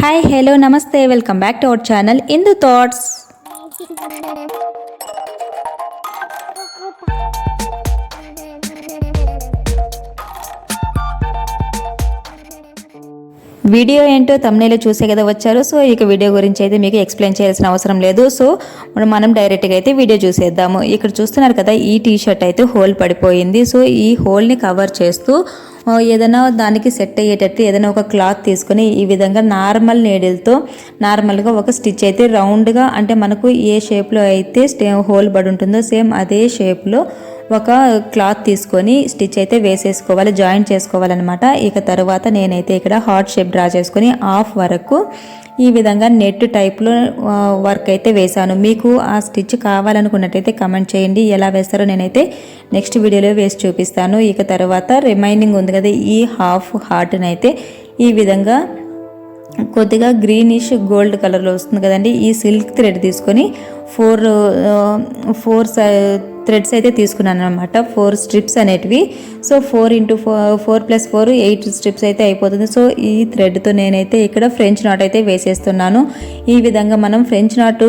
Hi hello నమస్తే welcome back to our channel Indu thoughts video ఏంటో తమ్నేలో చూసే కదా వచ్చారు. సో ఇక వీడియో గురించి అయితే మీకు ఎక్స్ప్లెయిన్ చేయాల్సిన అవసరం లేదు. సో మనం డైరెక్ట్గా అయితే వీడియో చూసేద్దాము. ఇక్కడ చూస్తున్నారు కదా ఈ టీ షర్ట్ అయితే హోల్ పడిపోయింది. సో ఈ హోల్ని కవర్ చేస్తూ ఏదైనా దానికి సెట్ అయ్యేటట్టు ఏదైనా ఒక క్లాత్ తీసుకొని ఈ విధంగా నార్మల్ నీడిల్తో నార్మల్గా ఒక స్టిచ్ అయితే రౌండ్గా అంటే మనకు ఏ షేప్లో అయితే స్టే హోల్ పడి ఉంటుందో సేమ్ అదే షేప్లో ఒక క్లాత్ తీసుకొని స్టిచ్ అయితే వేసేసుకోవాలి జాయింట్ చేసుకోవాలన్నమాట. ఇక తర్వాత నేనైతే ఇక్కడ హార్ట్ షేప్ డ్రా చేసుకొని హాఫ్ వరకు ఈ విధంగా నెట్ టైప్లో వర్క్ అయితే వేశాను. మీకు ఆ స్టిచ్ కావాలనుకున్నట్టయితే కమెంట్ చేయండి. ఎలా వేస్తారో నేనైతే నెక్స్ట్ వీడియోలో వేసి చూపిస్తాను. ఇక తర్వాత రిమైనింగ్ ఉంది కదా ఈ హాఫ్ హార్ట్ని అయితే ఈ విధంగా కొద్దిగా గ్రీనిష్ గోల్డ్ కలర్లో వస్తుంది కదండి. ఈ సిల్క్ థ్రెడ్ తీసుకొని ఫోర్ ఫోర్ థ్రెడ్స్ అయితే తీసుకున్నాను అనమాట ఫోర్ స్ట్రిప్స్ అనేటివి. So four into four four plus four eight strips అయితే అయిపోతుంది. సో ఈ థ్రెడ్తో నేనైతే ఇక్కడ ఫ్రెంచ్ నాట్ అయితే వేసేస్తున్నాను. ఈ విధంగా మనం ఫ్రెంచ్ నాట్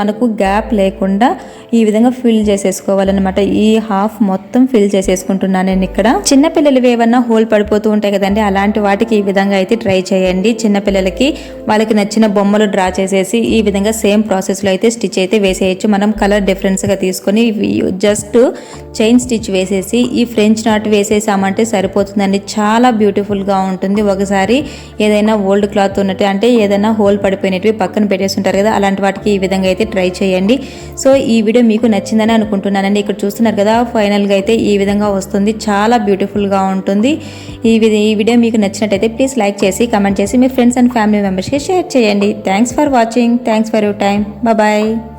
మనకు గ్యాప్ లేకుండా ఈ విధంగా ఫిల్ చేసేసుకోవాలన్నమాట. ఈ హాఫ్ మొత్తం ఫిల్ చేసేసుకుంటున్నాను నేను ఇక్కడ. చిన్నపిల్లలు ఏమన్నా హోల్ పడిపోతూ ఉంటాయి కదండి అలాంటి వాటికి ఈ విధంగా అయితే ట్రై చేయండి. చిన్నపిల్లలకి వాళ్ళకి నచ్చిన బొమ్మలు డ్రా చేసేసి ఈ విధంగా సేమ్ ప్రాసెస్లో అయితే స్టిచ్ అయితే వేసేయచ్చు. మనం కలర్ డిఫరెన్స్గా తీసుకొని జస్ట్ చైన్ స్టిచ్ వేసేసి ఈ ఫ్రెంచ్ నాట్ వేసేసామంటే సరిపోతుందండి. చాలా బ్యూటిఫుల్గా ఉంటుంది. ఒకసారి ఏదైనా ఓల్డ్ క్లాత్ ఉన్నట్టు అంటే ఏదైనా హోల్ పడిపోయినవి పక్కన పెట్టేసి ఉంటారు కదా అలాంటి వాటికి ఈ విధంగా అయితే ట్రై చేయండి. సో ఈ వీడియో మీకు నచ్చిందని అనుకుంటున్నానండి. ఇక్కడ చూస్తున్నారు కదా ఫైనల్గా అయితే ఈ విధంగా వస్తుంది. చాలా బ్యూటిఫుల్గా ఉంటుంది. ఈ ఈ వీడియో మీకు నచ్చినట్టయితే ప్లీజ్ లైక్ చేసి కమెంట్ చేసి మీ ఫ్రెండ్స్ అండ్ ఫ్యామిలీ మెంబర్స్కి షేర్ చేయండి. Thanks for watching. Thanks for your time bye.